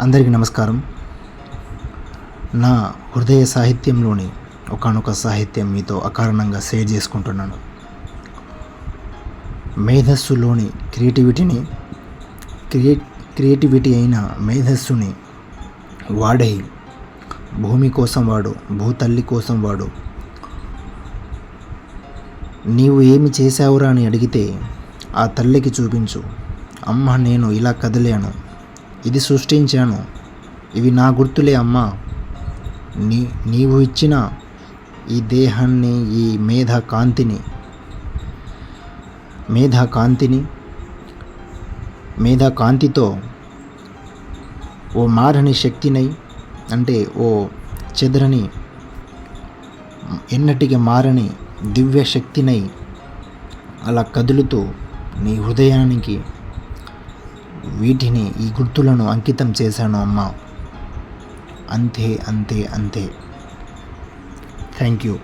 అందరికీ నమస్కారం. నా హృదయ సాహిత్యంలోని ఒకానొక సాహిత్యం మీతో అకారణంగా షేర్ చేసుకుంటున్నాను. మేధస్సులోని క్రియేటివిటీని క్రియే క్రియేటివిటీ అయిన మేధస్సుని వాడే భూమి కోసం వాడు భూతల్లి కోసం వాడు. నీవు ఏమి చేశావురా అని అడిగితే ఆ తల్లికి చూపించు. అమ్మ నేను ఇలా కదిలాను. ఇది సృష్టించాను. ఇవి నా గుర్తులే అమ్మా. నీ నీవు ఇచ్చిన ఈ దేహాన్ని ఈ మేధ కాంతిని మేధా కాంతిని మేధా కాంతితో ఓ మారని శక్తినై అంటే ఓ చెదరని ఎన్నటికి మారని దివ్య శక్తినై అలా కదులుతూ నీ హృదయానికి వీటిని ఈ గుర్తులను అంకితం చేశాను అమ్మ. అంతే అంతే అంతే. Thank you